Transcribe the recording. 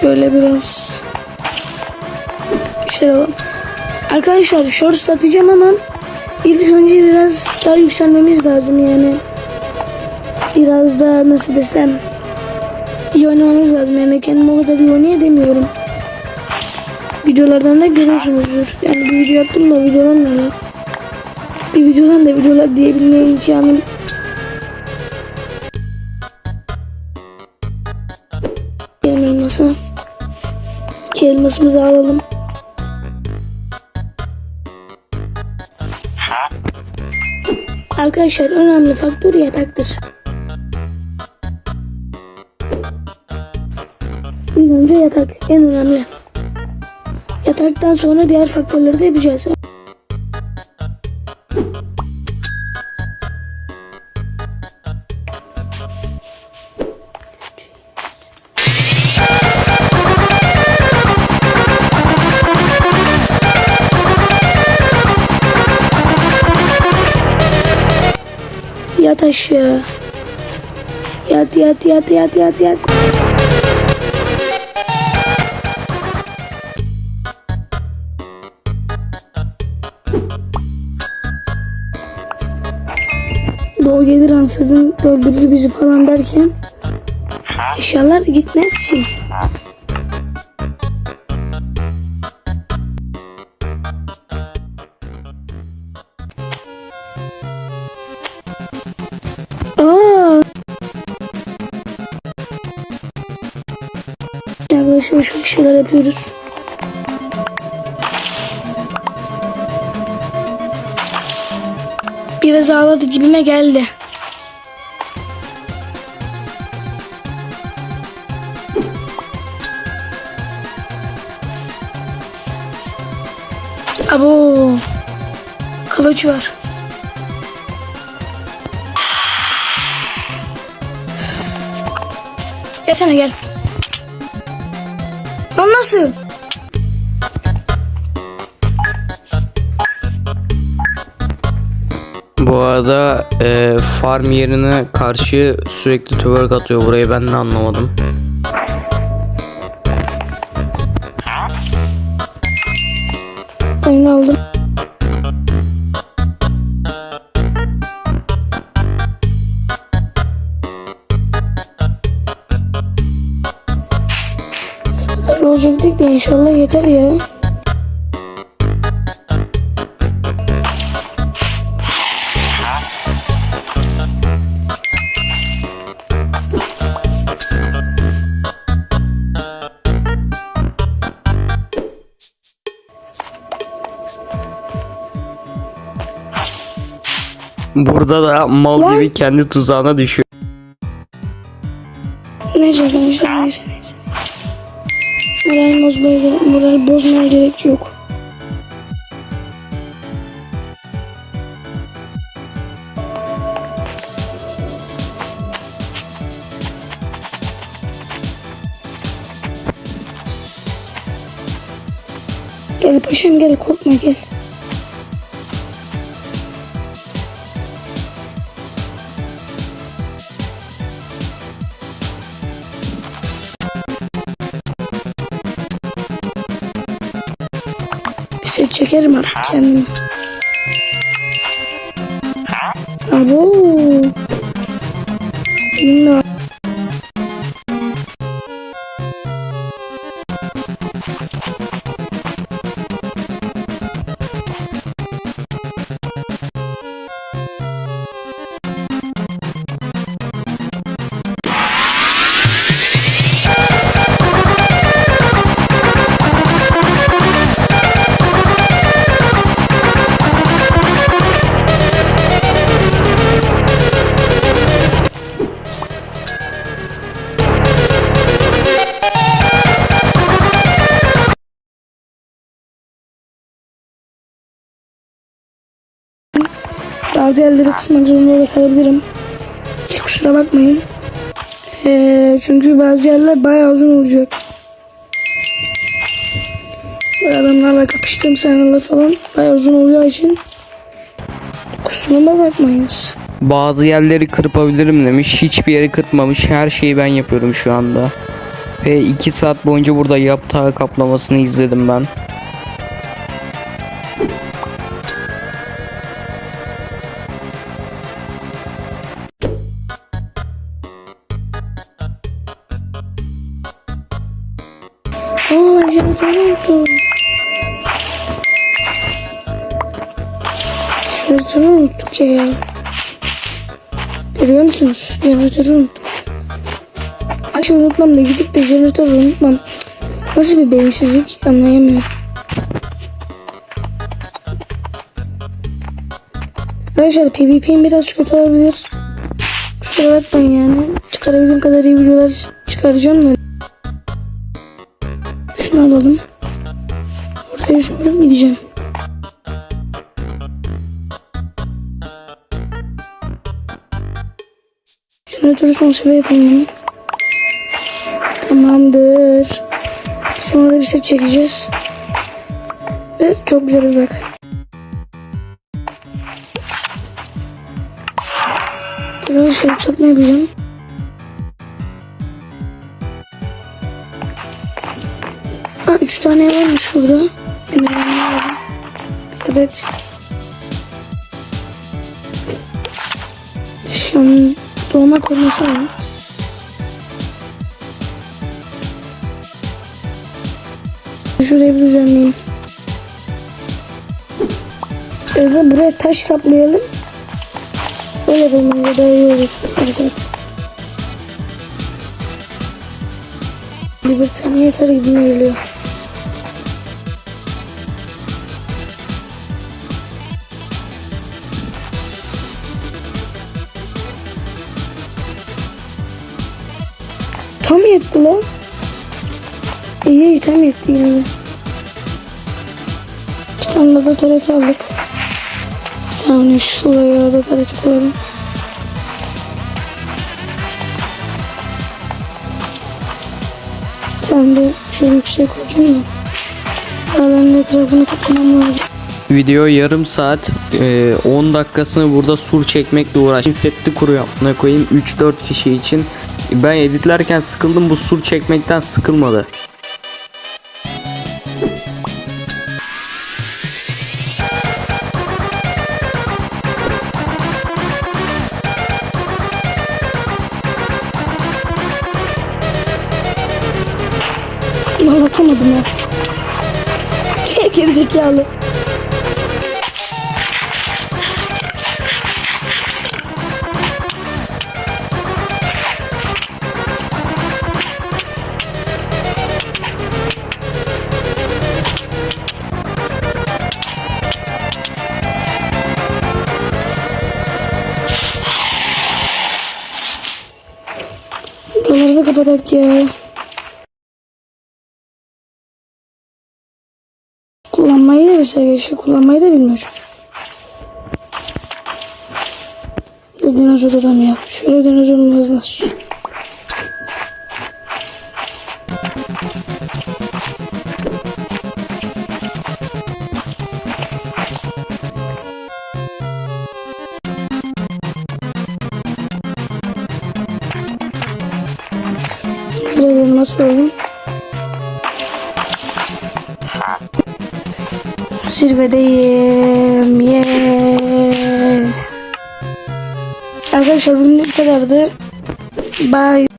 Şöyle biraz şey alalım. Arkadaşlar shorts atacağım ama ilk önce biraz daha yükselmemiz lazım yani. Biraz da nasıl desem iyi oynamamız lazım yani kendimi o kadar iyi oynayamıyorum. Videolardan da görüyorsunuzdur. Yani bir video yaptım da videodan da bir videodan da videolar diyebilme imkanım İki elmasımızı alalım. Arkadaşlar önemli faktör yataktır. İlk önce yatak en önemli. Yataktan sonra diğer faktörleri de yapacağız. Yat aşağı. Yat yat yat yat yat yat. Doğu gelir ansızın öldürür bizi falan derken eşyalar gitmezsin. Yavaş yavaş bir şeyler yapıyoruz. Biraz ağladı gibime geldi. Abo. Kılıç var. Gelsene gel. Nasıl? Bu arada e, farm yerine karşı sürekli twerk atıyor burayı ben de anlamadım. Oyunu aldım. Olacaktık da inşallah yeter ya. Burada da mal Lan. gibi kendi tuzağına düşüyor. Neyse neyse neyse. Moral bozmaya, moral bozmaya gerek yok. Gel paşam gel korkma gel. Şey çekerim artık kendime. Abo. Bilmiyorum. Bazı yerleri kısmak zorunda da kalabilirim. Hiç kusura bakmayın. Ee, çünkü bazı yerler bayağı uzun olacak. Böyle adamlarla kapıştığım sahneler falan bayağı uzun olacağı için kusuruma bakmayınız. Bazı yerleri kırpabilirim demiş. Hiçbir yeri kırpmamış. Her şeyi ben yapıyorum şu anda. Ve 2 saat boyunca burada yaptağı kaplamasını izledim ben. Jeneratörü unuttuk ya. Görüyor musunuz? Jeneratörü unuttuk. Her şeyi unutmam da gidip de jeneratörü unutmam. Nasıl bir beyinsizlik anlayamıyorum. Arkadaşlar PvP'm biraz kötü olabilir. Kusura bakmayın yani. Çıkarabildiğim kadar iyi videolar çıkaracağım ben. Şunu alalım. Ortaya şunu gideceğim. Jeneratörü son seviye yapalım. Tamamdır. Sonra da bir set çekeceğiz. Ve çok güzel bir bak. Biraz şey yükseltme yapacağım. Ha, üç tane varmış şurada. Yani? Bir adet. An doğma koruması. Şurayı bir düzenleyeyim. Evet, buraya taş kaplayalım. Öyle yapalım daha iyi olur. Evet. Bir tane yeter gibime geliyor. Tam yetti lan. İyi tam yetti yine. Bir tane de taret aldık. Bir tane şuraya da taret koyalım. Bir tane de şöyle yüksek koyacağım da. Aralarının etrafını kapatmam lazım. Video yarım saat e, 10 dakikasını burada sur çekmekle uğraştım. Setli kuru yapmaya koyayım 3-4 kişi için. Ben editlerken sıkıldım bu sur çekmekten sıkılmadı. Anlatamadım ya. Gerizekalı. Da kapatak ya. Kullanmayı da bilse geçiyor. Kullanmayı da bilmiyor. Bir dinozor adam ya. Şöyle dinozor olmaz nasıl? Oğlum? Zirvedeyim. Yeah. Arkadaşlar bugün bu kadardı. Bye.